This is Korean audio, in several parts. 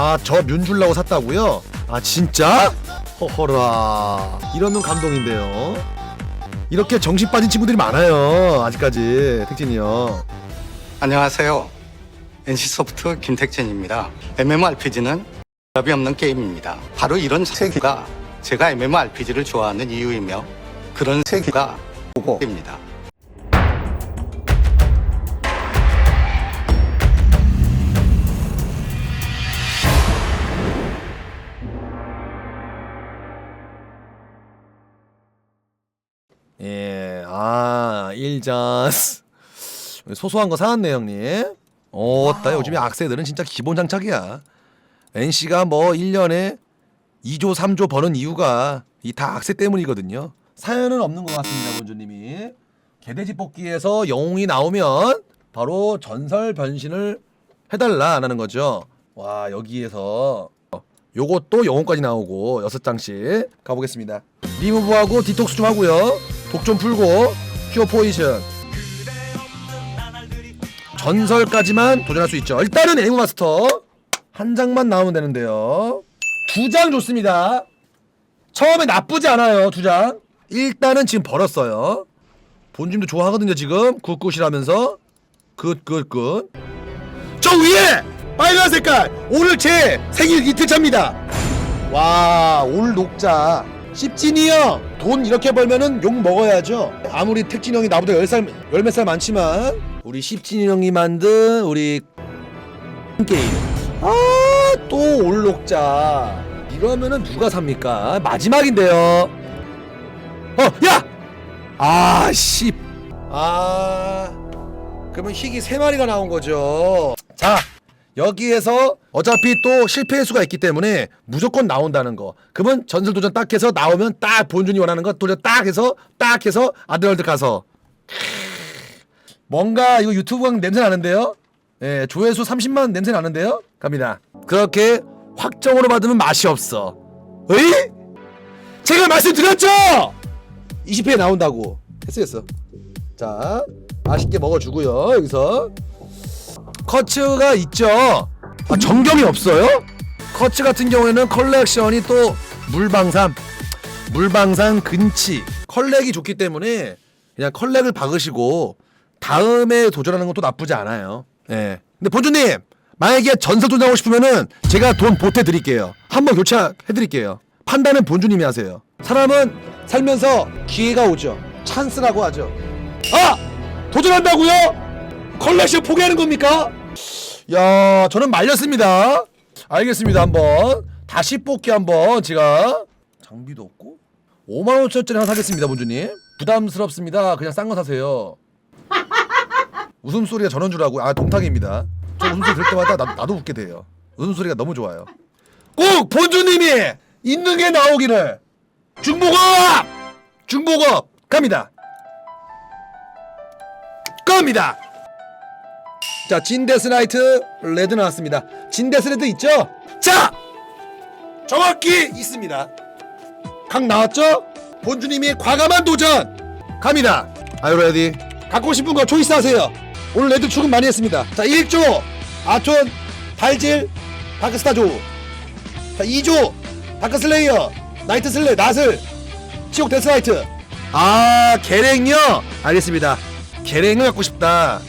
아 저 면 줄라고 샀다고요? 아 진짜? 허허라 이러면 감동인데요 이렇게 정신 빠진 친구들이 많아요 아직까지 택진이 형 안녕하세요. NC소프트 김택진입니다. MMORPG는 답이 없는 게임입니다. 바로 이런 세계가 제가 MMORPG를 좋아하는 이유이며 그런 세계가 보고입니다. 아, 일자스. 소소한 거 사왔네, 형님. 어, 따 요즘에 악세들은 진짜 기본 장착이야. NC가 뭐 1년에 2조, 3조 버는 이유가 이 다 악세 때문이거든요. 사연은 없는 것 같습니다, 본주님이. 개돼지 뽑기에서 영웅이 나오면 바로 전설 변신을 해달라라는 거죠. 와, 여기에서 요것도 영혼까지 나오고 여섯 장씩 가보겠습니다. 리무브하고 디톡스 좀 하고요. 독 좀 풀고 큐어 포지션. 전설까지만 도전할 수 있죠. 일단은 에이브 마스터 한 장만 나오면 되는데요. 두 장 좋습니다. 처음에 나쁘지 않아요. 두 장. 일단은 지금 벌었어요. 본심도 좋아하거든요. 지금 굿굿이라면서 굿굿굿. 저 위에 빨간 색깔 오늘 제 생일 이틀 차입니다. 와, 올 녹자. 십진이 형, 돈 이렇게 벌면은 욕 먹어야죠. 아무리 택진이 형이 나보다 열 살, 열 몇 살 많지만 우리 십진이 형이 만든 우리 게임. 아, 또올 녹자. 이러면은 누가 삽니까? 마지막인데요. 어, 야! 아, 씨. 아. 그러면 희귀 세 마리가 나온 거죠. 자, 여기에서 어차피 또 실패의 수가 있기 때문에 무조건 나온다는 거. 그러면 전설 도전 딱 해서 나오면 딱 본준이 원하는 거 도전 딱 해서 딱 해서 아드월드 가서 뭔가 이거 유튜브 강 냄새 나는데요. 예, 조회수 30만 냄새 나는데요. 갑니다. 그렇게 확정으로 받으면 맛이 없어. 에이? 제가 말씀드렸죠. 20회에 나온다고. 했어 했어. 자, 맛있게 먹어주고요. 여기서 커츠가 있죠. 아, 정경이 없어요? 커츠 같은 경우에는 컬렉션이 또 물방삼, 물방삼 근치 컬렉이 좋기 때문에 그냥 컬렉을 박으시고 다음에 도전하는 것도 나쁘지 않아요. 예. 근데 본주님 만약에 전설 도전하고 싶으면은 제가 돈 보태 드릴게요. 한번 교체해 드릴게요. 판단은 본주님이 하세요. 사람은 살면서 기회가 오죠. 찬스라고 하죠. 아! 도전한다고요? 컬렉션 포기하는 겁니까? 야, 저는 말렸습니다. 알겠습니다. 한번 다시 뽑기 한번 제가 장비도 없고 5만 5천짜리 하나 사겠습니다, 본주님. 부담스럽습니다. 그냥 싼 거 사세요. 웃음소리가 줄 알고 아 동탁입니다. 저 웃음소리 들을 때마다 나, 나도 웃게 돼요. 웃음소리가 너무 좋아요. 꼭 본주님이 있는 게 나오기를 중복업 중복업 갑니다. 갑니다. 자 진데스라이트 레드 나왔습니다. 진데스레드 있죠? 자 정확히 있습니다. 각 나왔죠? 본주님이 과감한 도전 갑니다. 아유 레디 갖고 싶은 거 초이스 하세요. 오늘 레드 출근 많이 했습니다. 자 1조 아촌 발질 다크스타 조. 자 2조 다크슬레이어 나이트 슬레 나슬 치옥 데스라이트 아 계랭요 알겠습니다 계랭을 갖고 싶다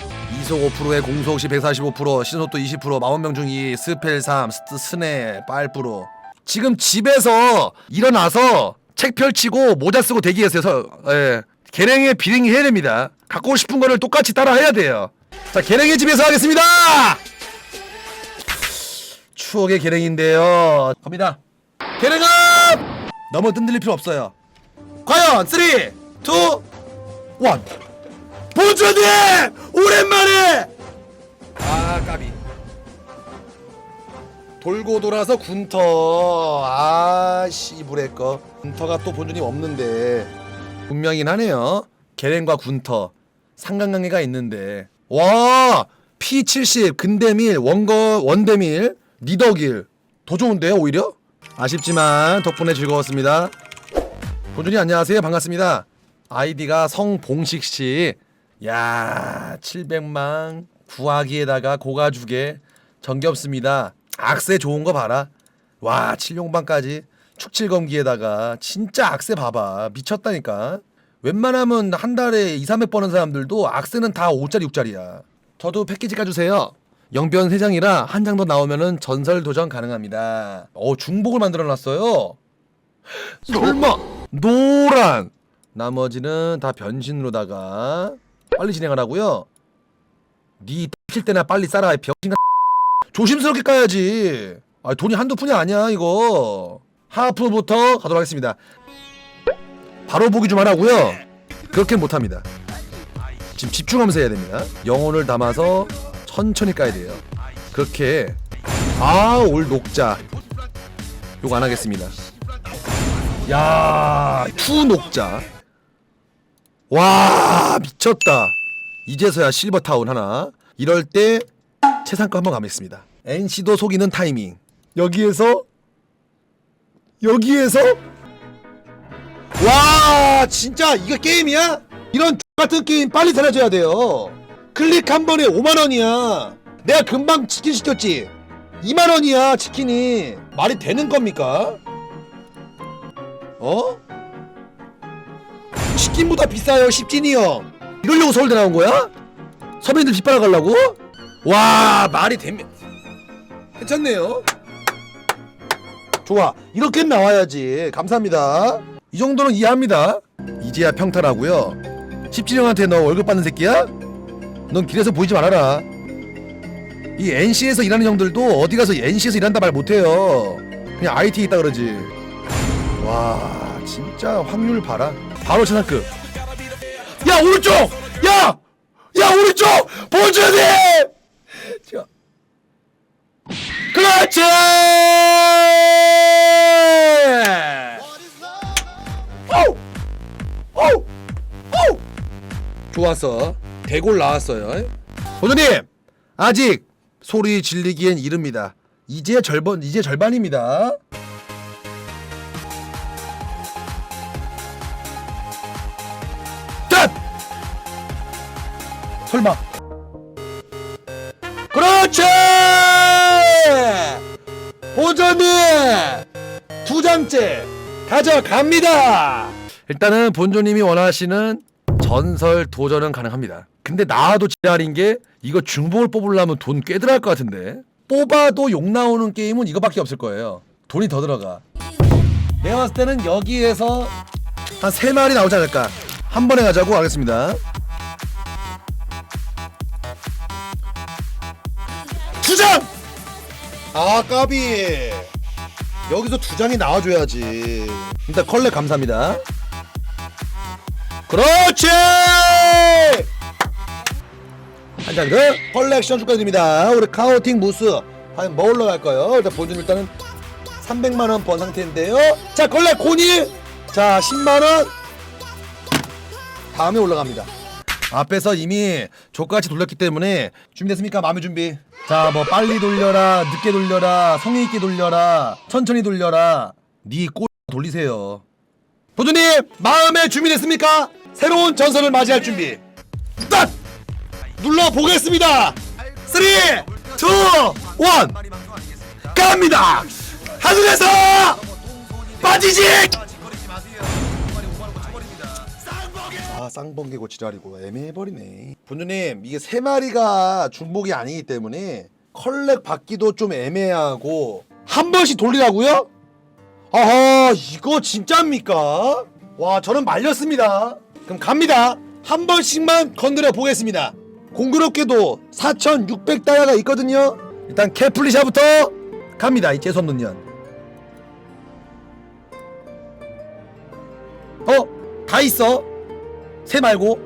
이속 5%에 공속 시 145% 시즌속도 20% 마원명 중이 스펠 3 스트 스네 빨프로 지금 집에서 일어나서 책 펼치고 모자 쓰고 대기했어요. 예. 계랭의 비링이 해야 됩니다. 갖고 싶은 거를 똑같이 따라 해야 돼요. 자 계랭의 집에서 하겠습니다! 추억의 계랭인데요. 갑니다. 계랭업 너무 흔들릴 필요 없어요. 과연 3 2 1 본주님! 오랜만에! 아 까비. 돌고 돌아서 군터. 아 씨부레 거. 군터가 또 본주님 없는데. 분명이긴 하네요. 계랭과 군터. 상관관계가 있는데. 와 P70 근대밀 원거 원대밀 니더길 더 좋은데요 오히려? 아쉽지만 덕분에 즐거웠습니다. 본준이 안녕하세요. 반갑습니다. 아이디가 성봉식씨 야 700만 구하기에다가 고가죽에 정겹습니다 악세 좋은 거 봐라. 와, 칠룡반까지 축칠검기에다가 진짜 악세 봐봐. 미쳤다니까. 웬만하면 한 달에 2, 300 버는 사람들도 악세는 다 5짜리, 6짜리야. 저도 패키지 까주세요. 영변 3장이라 한 장 더 나오면은 전설 도전 가능합니다. 어, 중복을 만들어 놨어요. 설마 노란 나머지는 다 변신으로다가 빨리 진행하라고요. 네칠 때나 빨리 싸라 병신 조심스럽게 까야지. 아 돈이 한두 푼이 아니야 이거. 하프부터 가도록 하겠습니다. 바로 보기 좀 하라고요. 그렇게 못합니다. 지금 집중하면서 해야 됩니다. 영혼을 담아서 천천히 까야 돼요. 그렇게 아올 녹자 요거 안 하겠습니다. 야, 투 녹자. 와, 미쳤다. 이제서야 실버 타운 하나. 이럴 때 최상급 한번 가겠습니다. NC도 속이는 타이밍. 여기에서 여기에서 와, 진짜 이거 게임이야? 이런 같은 게임 빨리 사라져야 돼요. 클릭 한 번에 5만 원이야. 내가 금방 치킨 시켰지. 2만 원이야 치킨이 말이 되는 겁니까? 어? 치킨보다 비싸요 십진이 형. 이러려고 서울대 나온 거야? 서민들 집 빨아가려고? 와 말이 되면 괜찮네요. 좋아 이렇게 나와야지. 감사합니다. 이 정도는 이해합니다. 이제야 평탄하고요. 십진이 형한테 너 월급 받는 새끼야? 넌 길에서 보이지 말아라. 이 NC에서 일하는 형들도 어디 가서 NC에서 일한다 말 못해요. 그냥 IT 있다 그러지. 와 진짜 확률 봐라 바로 최상급. 야 오른쪽! 야! 야 오른쪽! 보여줘야. 그렇지! 오우 오우 오우 좋았어. 대골 나왔어요. 보조님 아직 소리 질리기엔 이릅니다. 이제 절반 이제 절반입니다 설마. 그렇지! 보전이 두 장째 가져갑니다. 일단은 본조님이 원하시는 전설 도전은 가능합니다. 근데 나와도 지랄인 게 이거 중복을 뽑으려면 돈 꽤 들어갈 것 같은데 뽑아도 욕 나오는 게임은 이거밖에 없을 거예요. 돈이 더 들어가. 내가 봤을 때는 여기에서 한 세 마리 나오지 않을까. 한 번에 가자고 하겠습니다. 두 장! 아 까비. 여기서 두 장이 나와줘야지. 일단 컬렉 감사합니다. 그렇지! 한 장 더. 컬렉션 축하드립니다. 우리 카우팅 무스. 과연 뭐 올라갈까요? 일단 본전 일단은 300만원 번 상태인데요. 자, 컬렉 코니! 자, 10만원. 다음에 올라갑니다. 앞에서 이미 족같이 돌렸기 때문에 준비됐습니까? 마음의 준비. 자, 뭐 빨리 돌려라, 늦게 돌려라, 성의 있게 돌려라, 천천히 돌려라. 니꼬 돌리세요. 보조님, 마음의 준비됐습니까? 새로운 전설을 맞이할 준비. 딱 눌러 보겠습니다. 3, 2, 1, 갑니다. 하늘에서 빠지지. 아 쌍번개고 지랄이고 애매해버리네 본주님 이게 세 마리가 중복이 아니기 때문에 컬렉 받기도 좀 애매하고 한 번씩 돌리라고요? 아하 이거 진짜입니까? 와 저는 말렸습니다 그럼 갑니다 한 번씩만 건드려 보겠습니다 공교롭게도 4600다이아가 있거든요 일단 캐플리샤부터 갑니다 이 재수없는 년 어? 다 있어 새 말고?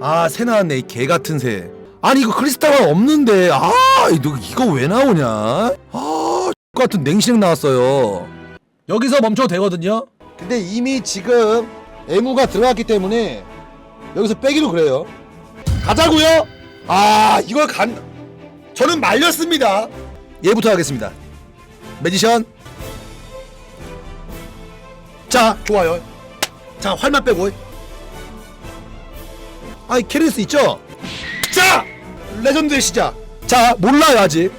아 새 나왔네 이개 같은 새. 아니 이거 크리스탈가 없는데. 아 이거 이거 왜 나오냐? 아 같은 냉시능 나왔어요. 여기서 멈춰도 되거든요. 근데 이미 지금 애무가 들어갔기 때문에 여기서 빼기로 그래요. 가자고요? 아 이걸 간 저는 말렸습니다. 얘부터 하겠습니다. 매지션. 자 좋아요. 자 활만 빼고 아이 캐리스 있죠? 자! 레전드의 시작 자 몰라요 아직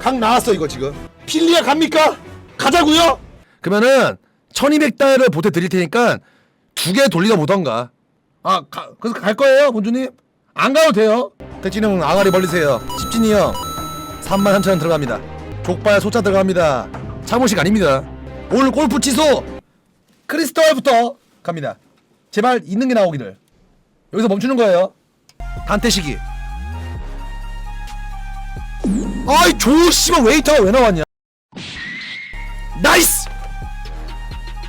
각 나왔어 이거 지금 필리아 갑니까? 가자고요? 그러면은 1200달러를 보태 드릴 테니까 두 개 돌리다 보던가. 아, 가, 그래서 갈 거예요, 본주님? 안 가도 돼요. 택진이 형 아가리 벌리세요. 집진이 형 3만 3천 원 들어갑니다. 족발 소자 들어갑니다. 차모식 아닙니다. 오늘 골프 취소. 크리스탈부터 갑니다. 제발 있는 게 나오기를. 여기서 멈추는 거예요. 단태시기. 아이 조 씨발 웨이터가 왜 나왔냐? 나이스!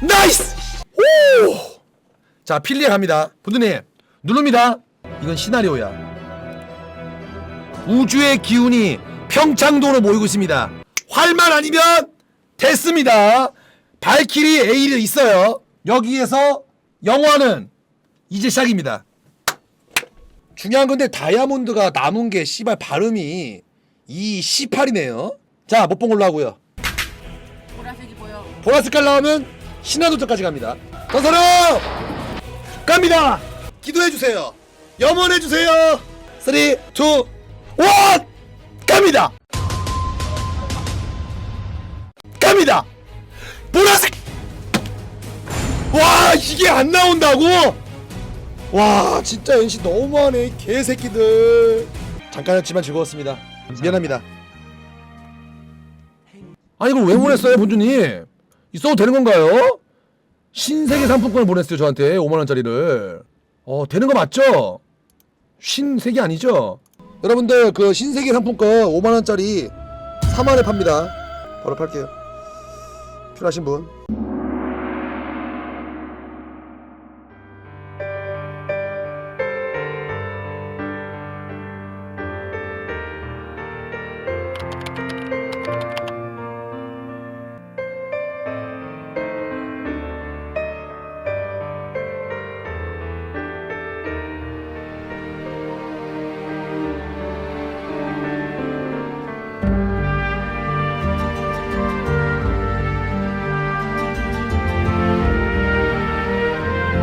나이스! 오! 자 필리에 갑니다. 분두님 누릅니다. 이건 시나리오야. 우주의 기운이 평창도로 모이고 있습니다. 활만 아니면 됐습니다. 발키리 에일이 있어요. 여기에서 영화는 이제 시작입니다. 중요한 건데 다이아몬드가 남은 게 씨발 발음이 이 18이네요. 자, 못 본 걸로 하고요. 보라색이 보여. 보라색깔 나오면 신화도전까지 갑니다. 더 사람 갑니다. 기도해 주세요. 염원해 주세요. 3, 2, 1 갑니다. 갑니다. 보라색. 와 이게 안 나온다고? 와 진짜 NC 너무하네 이 개새끼들. 잠깐이었지만 즐거웠습니다. 미안합니다. 아니 이걸 왜 보냈어요 본주님? 있어도 되는 건가요? 신세계 상품권을 보냈어요 저한테 5만 원짜리를. 어 되는 거 맞죠? 신세계 아니죠? 여러분들 그 신세계 상품권 5만 원짜리 3만에 팝니다. 바로 팔게요. 필요하신 분.